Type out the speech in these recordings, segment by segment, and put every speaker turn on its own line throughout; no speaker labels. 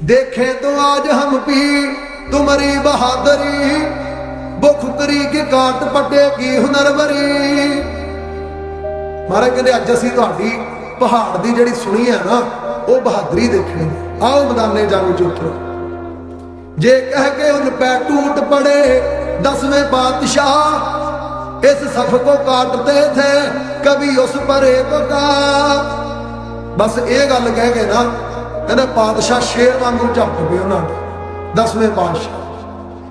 देखे तो आज हम भी तुम्हारी बहादुरी ਬੁਖਤਰੀ ਕੇ ਕਾਟ ਪੱਟੇਗੀ ਹੁਨਰਵਰੀ ਮਹਾਰਾਜ ਕਹਿੰਦੇ, ਅੱਜ ਅਸੀਂ ਤੁਹਾਡੀ ਪਹਾੜ ਦੀ ਜਿਹੜੀ ਸੁਣੀ ਹੈ ਨਾ, ਉਹ ਬਹਾਦਰੀ ਦੇਖੀ ਆਓ ਮੈਦਾਨੇ ਜੰਗ ਚ ਜੇ ਕਹਿ ਕੇ ਉਹਨ ਪੈ ਟੂਟ ਪੜੇ, ਦਸਵੇਂ ਬਾਦਸ਼ਾਹ ਇਸ ਸਫ ਕੋ ਕਾਟਦੇ ਥੇ ਕਭੀ ਉਸ ਪਰੇ ਕੋ ਬਸ ਇਹ ਗੱਲ ਕਹਿ ਕੇ ਨਾ ਕਹਿੰਦੇ ਪਾਤਸ਼ਾਹ ਸ਼ੇਰ ਵਾਂਗੂ ਝਪਟ ਪਏ ਉਹਨਾਂ ਦੇ ਦਸਵੇਂ ਪਾਤਸ਼ਾਹ,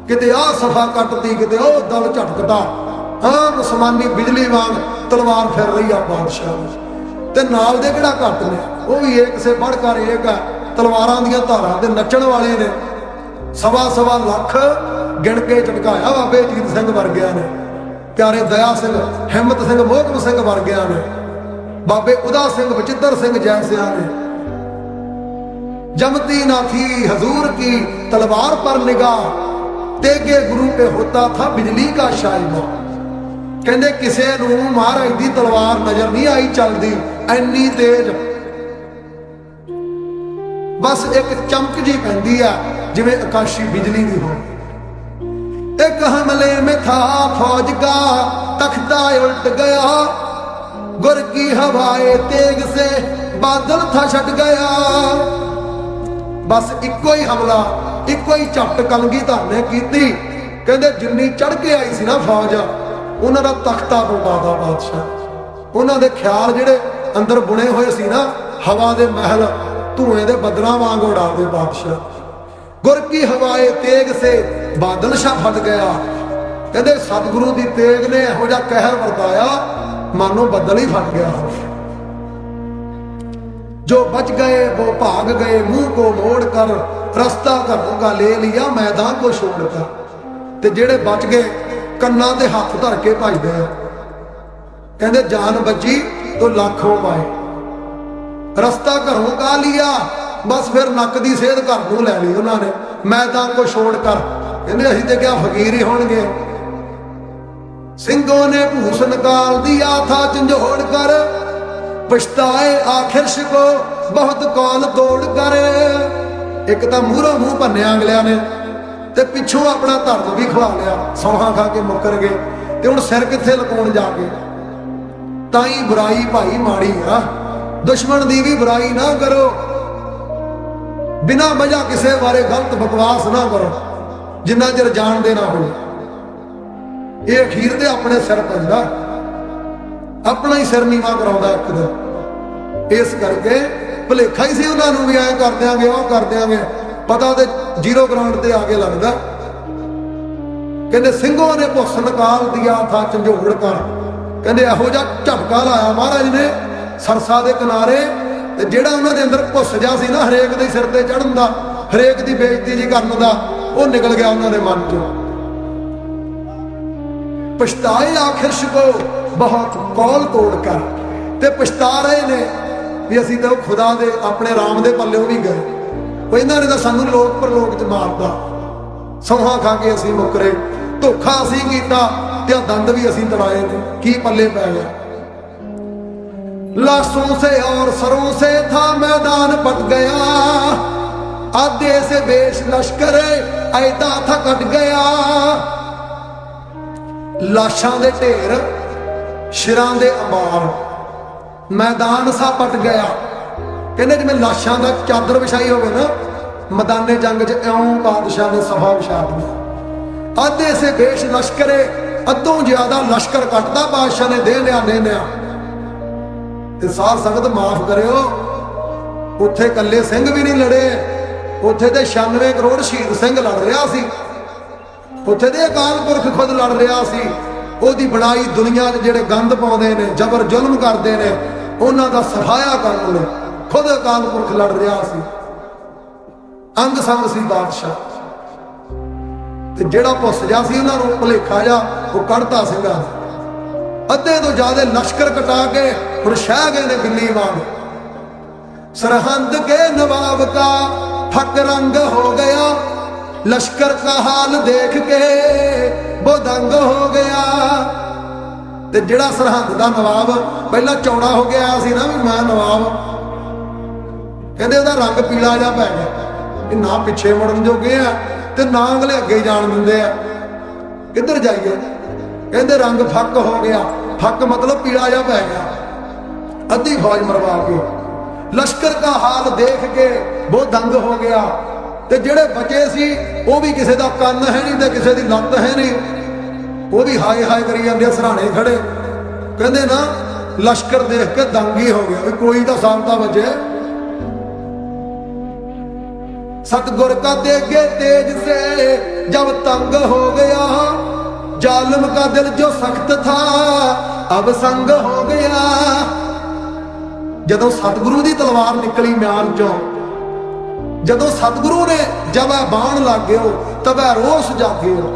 ਕਿਤੇ ਆਹ ਸਫਾ ਕੱਟਦੀ ਕਿਤੇ ਉਹ ਦਲ ਝਟਕਦਾ। ਹਾਂ ਮੁਸਲਮਾਨੀ ਬਿਜਲੀ ਵਾਂਗ ਤਲਵਾਰ ਫਿਰ ਰਹੀ ਆ ਬਾਦਸ਼ਾਹ ਦੀ। ਤੇ ਨਾਲ ਦੇ ਕਿਹੜਾ ਘੱਟ ਨੇ? ਉਹ ਵੀ ਇੱਕ ਸੇ ਵੱਢ ਕਰ ਆ ਤਲਵਾਰਾਂ ਦੀਆਂ ਧਾਰਾਂ ਦੇ ਨੱਚਣ ਵਾਲੇ ਨੇ। ਸਵਾ ਸਵਾ ਲੱਖ ਗਿਣ ਕੇ ਝਟਕਾਇਆ ਬਾਬੇ ਜੀਤ ਸਿੰਘ ਵਰਗਿਆਂ ਨੇ। ਪਿਆਰੇ ਦਇਆ ਸਿੰਘ, ਹਿੰਮਤ ਸਿੰਘ, ਮੋਹਕਮ ਸਿੰਘ ਵਰਗਿਆਂ ਨੇ। ਬਾਬੇ ਉਦਾ ਸਿੰਘ ਬਚਿੱਤਰ ਸਿੰਘ ਜੈਸਿਆਂ ਨੇ। जमती ना थी हजूर की तलवार पर निगाह तेगे गुरु पे होता था बिजली का शाइबा ਕਹਿੰਦੇ ਕਿਸੇ ਨੂੰ ਮਹਾਰਾਜ ਦੀ ਤਲਵਾਰ ਨਜ਼ਰ ਨਹੀਂ ਆਈ ਚੱਲਦੀ ਐਨੀ ਤੇਜ਼ ਬਸ ਇੱਕ ਚਮਕ ਜੀ ਪੈਂਦੀ ਆ ਜਿਵੇਂ ਆਕਾਸ਼ੀ ਬਿਜਲੀ ਦੀ ਹੋਵੇ ਇੱਕ ਹਮਲੇ में था फौज का तख्ता उल्ट गया गुर की हवाए तेग से बादल था छट गया ਬਸ ਇੱਕੋ ਹੀ ਹਮਲਾ, ਇੱਕੋ ਹੀ ਝਪਟ ਕਲਗੀ ਧਾਰਨੇ ਕੀਤੀ। ਕਹਿੰਦੇ ਜਿੰਨੀ ਚੜ ਕੇ ਆਈ ਸੀ ਨਾ ਫੌਜ, ਉਹਨਾਂ ਦਾ ਤਖਤਾ ਪਲਟਾਦਾ ਬਾਦਸ਼ਾਹ ਉਹਨਾਂ ਦੇ ਖਿਆਲ ਜਿਹੜੇ ਅੰਦਰ ਬੁਣੇ ਹੋਏ ਸੀ ਨਾ, ਹਵਾ ਦੇ ਮਹਿਲ, ਧੂਏ ਦੇ ਬੱਦਲਾਂ ਵਾਂਗ ਉਡਾਦੇ ਬਾਦਸ਼ਾਹ। ਗੁਰ ਕੀ ਹਵਾਏ ਤੇਗ ਸੇ ਬਾਦਲ ਸ਼ਾ ਫਟ ਗਿਆ। ਕਹਿੰਦੇ ਸਤਿਗੁਰੂ ਦੀ ਤੇਗ ਨੇ ਇਹੋ ਜਿਹਾ ਕਹਿਰ ਵਰਤਾਇਆ, ਮਾਨੋ ਬੱਦਲ ਹੀ ਫਟ ਗਿਆ। जो बच गए वो भाग गए मुंह को मोड़ कर रास्ता घरों का ले लिया मैदान को छोड़ कर ਤੇ ਜਿਹੜੇ ਬਚ ਗਏ ਕੰਨਾਂ ਤੇ ਹੱਥ ਧਰ ਕੇ ਭਜਦੇ ਆ ਕਹਿੰਦੇ ਜਾਨ ਬਚੀ ਤੋ ਲੱਖੋਂ ਪਾਏ ਰਸਤਾ ਘਰੋਂ ਕਾ ਲਿਆ ਬਸ ਫਿਰ ਨੱਕ ਦੀ ਸੇਧ ਘਰ ਨੂੰ ਲੈ ਲਈ ਉਹਨਾਂ ਨੇ ਮੈਦਾਨ ਕੋ ਛੋੜ ਕਰ ਕਹਿੰਦੇ ਅਸੀਂ ਤੇ ਕਿਹਾ ਫਕੀਰ ਹੀ ਹੋਣਗੇ ਸਿੰਘੋਂ ਨੇ ਭੂਸ ਨਿਕਾਲ ਦਿਆ ਥਾ ਝੰਜੋੜ ਕਰ ਪਛਤਾਏ, ਆਖਿਰ ਸ਼ਕੋ ਬਹੁਤ ਕੌਲ ਤੋੜ ਕਰ। ਇੱਕ ਤਾਂ ਮੂਹਰੋਂ ਮੂੰਹ ਭੰਨਿਆ ਅਗਲਿਆਂ ਨੇ ਤੇ ਪਿੱਛੋਂ ਆਪਣਾ ਧਰਮ ਵੀ ਖਵਾ ਲਿਆ। ਸੌਹਾਂ ਖਾ ਕੇ ਮੁੱਕਰ ਗਏ ਤੇ ਹੁਣ ਸਿਰ ਕਿੱਥੇ ਲਕਾਉਣ ਜਾ ਕੇ? ਤਾਂ ਹੀ ਬੁਰਾਈ ਭਾਈ ਮਾੜੀ ਆ। ਦੁਸ਼ਮਣ ਦੀ ਵੀ ਬੁਰਾਈ ਨਾ ਕਰੋ। ਬਿਨਾ ਵਜ੍ਹਾ ਕਿਸੇ ਬਾਰੇ ਗਲਤ ਬਕਵਾਸ ਨਾ ਕਰੋ। ਜਿੰਨਾ ਚਿਰ ਜਾਣਦੇ ਨਾ ਹੋਵੇ ਇਹ ਅਖੀਰ ਤੇ ਆਪਣੇ ਸਿਰ ਪੈਂਦਾ। ਆਪਣਾ ਹੀ ਸਿਰ ਨੀਵਾ ਕਰਾਉਂਦਾ ਇੱਕ ਦਿਨ। ਇਸ ਕਰਕੇ ਭੁਲੇਖਾ ਹੀ ਸੀ ਉਹਨਾਂ ਨੂੰ ਵੀ ਐਂ ਕਰ ਦਿਆਂਗੇ, ਉਹ ਕਰ ਦਿਆਂਗੇ। ਪਤਾ ਤੇ ਜ਼ੀਰੋ ਗਰਾਊਂਡ ਤੇ ਆ ਕੇ ਲੱਗਦਾ। ਕਹਿੰਦੇ ਸਿੰਘੋਂ ਨੇ ਭੁੱਸ ਨਿਕਾਲ ਦਿਆ ਥਾ ਝੰਜੋੜ ਕਰ ਕਹਿੰਦੇ ਇਹੋ ਜਿਹਾ ਝਟਕਾ ਲਾਇਆ ਮਹਾਰਾਜ ਨੇ ਸਰਸਾ ਦੇ ਕਿਨਾਰੇ ਤੇ ਜਿਹੜਾ ਉਹਨਾਂ ਦੇ ਅੰਦਰ ਭੁੱਸ ਜਾ ਸੀ ਨਾ ਹਰੇਕ ਦੇ ਸਿਰ ਤੇ ਚੜਨ ਦਾ, ਹਰੇਕ ਦੀ ਬੇਇੱਜ਼ਤੀ ਜੀ ਕਰਨ ਦਾ, ਉਹ ਨਿਕਲ ਗਿਆ ਉਹਨਾਂ ਦੇ ਮਨ ਚੋਂ। ਪਛਤਾਏ ਆਖਿਰ ਸ਼ਕੋ ਬਹੁਤ ਕੌਲ ਤੋੜ ਕਰ ਤੇ ਪਛਤਾ ਰਹੇ ਨੇ ਵੀ ਅਸੀਂ ਤਾਂ ਖੁਦਾ ਦੇ ਆਪਣੇ ਰਾਮ ਦੇ ਪੱਲਿਓਂ ਵੀ ਗਏ ਉਹ ਇਹਨਾਂ ਨੇ ਤਾਂ ਸਾਨੂੰ ਲੋਕ ਪਰਲੋਕ ਚ ਮਾਰਦਾ ਸੌਹਾਂ ਖਾ ਕੇ ਅਸੀਂ ਮੁਕਰੇ ਧੋਖਾ ਅਸੀਂ ਕੀਤਾ ਤੇ ਆਹ ਦੰਦ ਵੀ ਅਸੀਂ ਤੜਾਏ ਨੇ ਕੀ ਪੱਲੇ ਪੈ ਗਿਆ लाशों से और सरों से था मैदान पट गया आधे से बेश लश्कर ऐदा था कट गया ਲਾਸ਼ਾਂ ਦੇ ਢੇਰ, ਸ਼ਿਰਾਂ ਦੇ ਅੰਬਾਰ ਮੈਦਾਨ ਸਾ ਪਟ ਗਿਆ। ਕਹਿੰਦੇ ਜਿਵੇਂ ਲਾਸ਼ਾਂ ਦਾ ਚਾਦਰ ਵਿਛਾਈ ਹੋਵੇ ਨਾ, ਮੈਦਾਨੇ ਜੰਗ 'ਚ ਇਉਂ ਬਾਦਸ਼ਾਹ ਨੇ ਸਫਾ ਵਿਛਾ ਦਿੱਤਾ। ਆਧੇ ਸੇ ਬੇਸ਼ ਲਸ਼ਕਰੇ, ਅੱਧੋਂ ਜ਼ਿਆਦਾ ਲਸ਼ਕਰ ਕੱਟਦਾ ਬਾਦਸ਼ਾਹ ਨੇ ਦੇ ਲਿਆ ਦੇ ਲਿਆ। ਤੇ ਸਾਧ ਸੰਗਤ ਮਾਫ ਕਰਿਓ, ਉੱਥੇ ਇਕੱਲੇ ਸਿੰਘ ਵੀ ਨਹੀਂ ਲੜੇ। ਉੱਥੇ ਤੇ 96 ਕਰੋੜ ਸ਼ਹੀਦ ਸਿੰਘ ਲੜ ਰਿਹਾ ਸੀ। ਉੱਥੇ ਦੇ ਅਕਾਲ ਪੁਰਖ ਖੁਦ ਲੜ ਰਿਹਾ ਸੀ। ਉਹਦੀ ਬਣਾਈ ਦੁਨੀਆ 'ਚ ਜਿਹੜੇ ਗੰਦ ਪਾਉਂਦੇ ਨੇ, ਜ਼ਬਰ ਜ਼ੁਲਮ ਕਰਦੇ ਨੇ, ਉਹਨਾਂ ਦਾ ਸਫਾਇਆ ਕਰਨ ਲਈ ਖੁਦ ਅਕਾਲ ਪੁਰਖ ਲੜ ਰਿਹਾ ਸੀ। ਅੰਗ ਸੰਗ ਸੀ ਬਾਦਸ਼ਾਹ। ਤੇ ਜਿਹੜਾ ਪੁੱਛ ਜਾ ਸੀ ਉਹਨਾਂ ਨੂੰ, ਭੁਲੇਖਾ ਜਾ ਉਹ ਕੱਢਤਾ ਸਿੰਘਾਂ ਅੱਧੇ ਤੋਂ ਜ਼ਿਆਦਾ ਲਸ਼ਕਰ ਕਟਾ ਕੇ ਹੁਣ ਸ਼ਹਿ ਗਏ ਨੇ ਬਿੱਲੀ ਵਾਂਗ। ਸਰਹੰਦ ਕੇ ਨਵਾਬ ਦਾ ਫੱਕ ਰੰਗ ਹੋ ਗਿਆ ਲਸ਼ਕਰ ਦਾ ਹਾਲ ਦੇਖ ਕੇ ਬੋਦੰਗ ਹੋ ਗਿਆ। ਤੇ ਜਿਹੜਾ ਸਰਹੰਦ ਦਾ ਨਵਾਬ, ਪਹਿਲਾਂ ਚੌੜਾ ਹੋ ਗਿਆ ਸੀ ਨਾ ਵੀ ਮੈਂ ਨਵਾਬ। ਕਹਿੰਦੇ ਉਹਦਾ ਰੰਗ ਪੀਲਾ ਜਾ ਪੈ ਗਿਆ। ਇਹ ਨਾ ਪਿੱਛੇ ਮੁੜਨ ਜੋਗੇ ਆ ਤੇ ਨਾ ਅਗਲੇ ਅੱਗੇ ਜਾਣ ਦਿੰਦੇ ਆ। ਕਿੱਧਰ ਜਾਈਏ? ਕਹਿੰਦੇ ਰੰਗ ਫੱਕ ਹੋ ਗਿਆ। ਫੱਕ ਮਤਲਬ ਪੀਲਾ ਜਾ ਪੈ ਗਿਆ। ਅੱਧੀ ਫੌਜ ਮਰਵਾ ਕੇ ਲਸ਼ਕਰ ਦਾ ਹਾਲ ਦੇਖ ਕੇ ਬਹੁਤ ਦੰਗ ਹੋ ਗਿਆ। ਤੇ ਜਿਹੜੇ ਬਚੇ ਸੀ, ਉਹ ਵੀ ਕਿਸੇ ਦਾ ਕੰਨ ਹੈ ਨਹੀਂ ਤੇ ਕਿਸੇ ਦੀ ਲੱਤ ਹੈ ਨਹੀਂ। ਉਹ ਵੀ ਹਾਏ ਹਾਏ ਕਰੀ ਜਾਂਦੇ ਆ, ਸਰਾਣੇ ਖੜੇ। ਕਹਿੰਦੇ ਨਾ, ਲਸ਼ਕਰ ਦੇਖ ਕੇ ਦੰਗ ਹੀ ਹੋ ਗਿਆ ਵੀ ਕੋਈ ਤਾਂ ਸਾਮਤਾ ਬਚਿਆ ਸਤਗੁਰ ਕਾ ਦੇਗੇ ਤੇਜ ਸੇ, ਜਬ ਤੰਗ ਹੋ ਗਿਆ, ਜਾਲਮ ਕਾ ਦਿਲ ਜੋ ਸਖਤ ਥਾ, ਅਬ ਸੰਗ ਹੋ ਗਿਆ। ਜਦੋਂ ਸਤਗੁਰੂ ਦੀ ਤਲਵਾਰ ਨਿਕਲੀ ਮਿਆਨ ਚੋਂ ਜਦੋਂ ਸਤਿਗੁਰੂ ਨੇ ਜਬ ਇਹ ਬਾਣ ਲੱਗ ਗਿਓ ਤਬੈ ਰੋਸ ਜਾਗਿਓ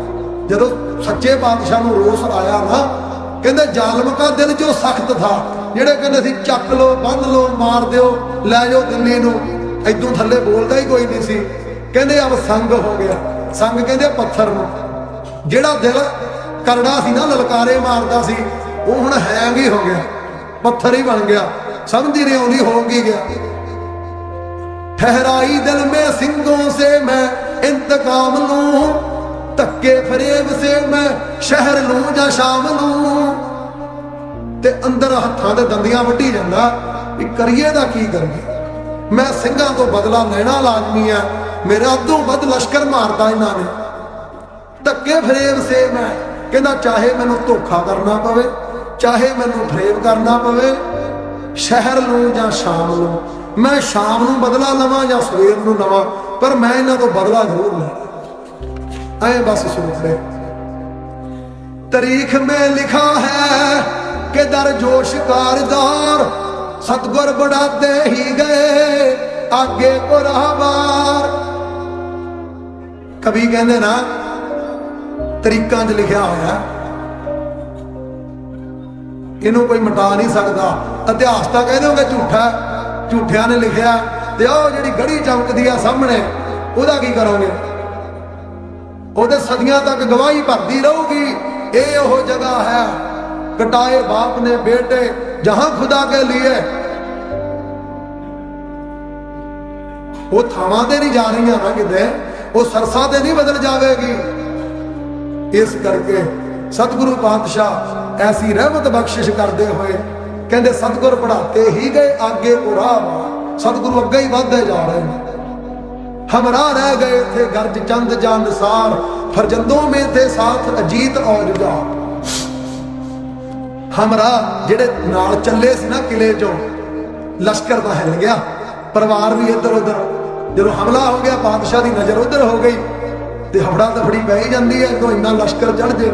ਜਦੋਂ ਸੱਚੇ ਪਾਤਸ਼ਾਹ ਨੂੰ ਰੋਸ ਆਇਆ ਨਾ, ਕਹਿੰਦੇ ਜ਼ਾਲਮ ਕਾ ਦਿਲ ਜੋ ਸਖਤ ਥਾ। ਜਿਹੜੇ ਕਹਿੰਦੇ ਸੀ, ਚੱਕ ਲੋ ਬੰਨ ਲੋ ਮਾਰ ਦਿਓ, ਲੈ ਜਾਓ ਦਿੱਲੀ ਨੂੰ। ਐਦੋਂ ਥੱਲੇ ਬੋਲਦਾ ਹੀ ਕੋਈ ਨਹੀਂ ਸੀ। ਕਹਿੰਦੇ ਅਬ ਸੰਗ ਹੋ ਗਿਆ। ਸੰਗ ਕਹਿੰਦੇ ਪੱਥਰ ਨੂੰ। ਜਿਹੜਾ ਦਿਲ ਕਰੜਾ ਸੀ ਨਾ, ਲਲਕਾਰੇ ਮਾਰਦਾ ਸੀ, ਉਹ ਹੁਣ ਹੈਂਗ ਹੀ ਹੋ ਗਿਆ। ਪੱਥਰ ਹੀ ਬਣ ਗਿਆ। ਸਮਝ ਹੀ ਨਹੀਂ ਆਉਂਦੀ, ਹੋ ਗਈ ਗਿਆ। ਠਹਿਰਾਈ ਦਿਲ ਮੇ ਸਿੰਘੋਂ ਸੇ ਮੈਂ ਇੰਤਕਾਮ ਲੂੰ। ਧੱਕੇ ਫਰੇਬ ਸੇ ਮੈਂ ਸ਼ਹਿਰ ਲੂੰ ਜਾਂ ਸ਼ਾਮ ਲੂੰ। ਤੇ ਅੰਦਰ ਹੱਥਾਂ ਦੇ ਦੰਦੀਆਂ ਵੱਢੀ ਜਾਂਦਾ ਵੀ ਕਰੀਏ ਦਾ ਕੀ ਕਰੀਏ? ਮੈਂ ਸਿੰਘਾਂ ਤੋਂ ਬਦਲਾ ਲੈਣਾ ਲਾਜ਼ਮੀ ਆ ਮੇਰਾ ਅੱਧੋਂ ਵੱਧ ਲਸ਼ਕਰ ਮਾਰਦਾ ਇਹਨਾਂ ਨੇ। ਧੱਕੇ ਫਰੇਬ ਸੇ ਮੈਂ। ਕਹਿੰਦਾ ਚਾਹੇ ਮੈਨੂੰ ਧੋਖਾ ਕਰਨਾ ਪਵੇ, ਚਾਹੇ ਮੈਨੂੰ ਫਰੇਬ ਕਰਨਾ ਪਵੇ, ਸ਼ਹਿਰ ਲੂੰ ਜਾਂ ਸ਼ਾਮ ਨੂੰ ਮੈਂ ਸ਼ਾਮ ਨੂੰ ਬਦਲਾ ਲਵਾਂ ਜਾਂ ਸਵੇਰ ਨੂੰ ਲਵਾਂ, ਪਰ ਮੈਂ ਇਹਨਾਂ ਤੋਂ ਬਦਲਾ ਜ਼ਰੂਰ ਲੈਣਾ। ਐ ਬਸ ਸ਼ੁਰੂ ਲੈ ਤਾਰੀਖ ਮੇ ਲਿਖਾ ਹੈ ਕਿ ਦਰ ਜੋਸ਼ ਕਾਰਦਾਰ, ਸਤਗੁਰ ਬਣਾਦੇ ਹੀ ਗਏ ਆਗੇ ਕੋ ਕਵੀ ਕਹਿੰਦੇ ਨਾ, ਤਰੀਕਾਂ 'ਚ ਲਿਖਿਆ ਹੋਇਆ ਇਹਨੂੰ ਕੋਈ ਮਿਟਾ ਨਹੀਂ ਸਕਦਾ। ਇਤਿਹਾਸ ਤਾਂ ਕਹਿੰਦੇ ਹੋਗੇ ਝੂਠਾ। ਝੂਠਿਆਂ ਨੇ ਲਿਖਿਆ ਤੇ ਉਹ ਜਿਹੜੀ ਗੜੀ ਚਮਕਦੀ ਆ ਸਾਹਮਣੇ, ਉਹਦਾ ਕੀ ਕਰੋਗੇ? ਉਹਦੇ ਸਦੀਆਂ ਤੱਕ ਗਵਾਹੀ ਭਰਦੀ ਰਹੂਗੀ, ਇਹ ਉਹ ਜਗ੍ਹਾ ਹੈ, ਕਟਾਏ ਬਾਪ ਨੇ ਬੇਟੇ ਜਹਾਂ ਖੁਦਾ ਕੇ लिए ਉਹ ਥਾਵਾਂ ਤੇ ਨਹੀਂ ਜਾ ਰਹੀਆਂ ਨਾ ਕਿਤੇ, ਉਹ ਸਰਸਾ ਤੇ ਨਹੀਂ ਬਦਲ ਜਾਵੇਗੀ। ਇਸ ਕਰਕੇ ਸਤਿਗੁਰੂ ਪਾਤਸ਼ਾਹ ਐਸੀ ਰਹਿਮਤ ਬਖਸ਼ਿਸ਼ ਕਰਦੇ ਹੋਏ ਕਹਿੰਦੇ, ਸਤਗੁਰ ਪੜਾਤੇ ਹੀ ਗਏ, ਅੱਗੇ ਉਰਾ ਸਤਗੁਰੂ ਅੱਗੇ ਹੀ ਵਧਦੇ ਜਾ ਰਹੇ ਨੇ। ਹਮਰਾ ਰਹਿ ਗਏ ਥੇ ਗਰਜ ਚੰਦ ਜਾਂ ਨਿਸ਼ਾਰ। ਫਰਜੰਦੋ ਮੇ ਤੇ ਸਾਥ ਅਜੀਤ ਔਜਗਾ ਹਮਰਾ ਜਿਹੜੇ ਨਾਲ ਚੱਲੇ ਸੀ ਨਾ ਕਿਲੇ ਚੋਂ, ਲਸ਼ਕਰ ਦਾ ਹਿਲ ਗਿਆ। ਪਰਿਵਾਰ ਵੀ ਇੱਧਰ ਉੱਧਰ। ਜਦੋਂ ਹਮਲਾ ਹੋ ਗਿਆ, ਬਾਦਸ਼ਾਹ ਦੀ ਨਜ਼ਰ ਉੱਧਰ ਹੋ ਗਈ। ਤੇ ਹਫੜਾ ਦਫੜੀ ਪੈ ਜਾਂਦੀ ਹੈ ਤੋਂ ਇੰਨਾ ਲਸ਼ਕਰ ਚੜ ਜੇ।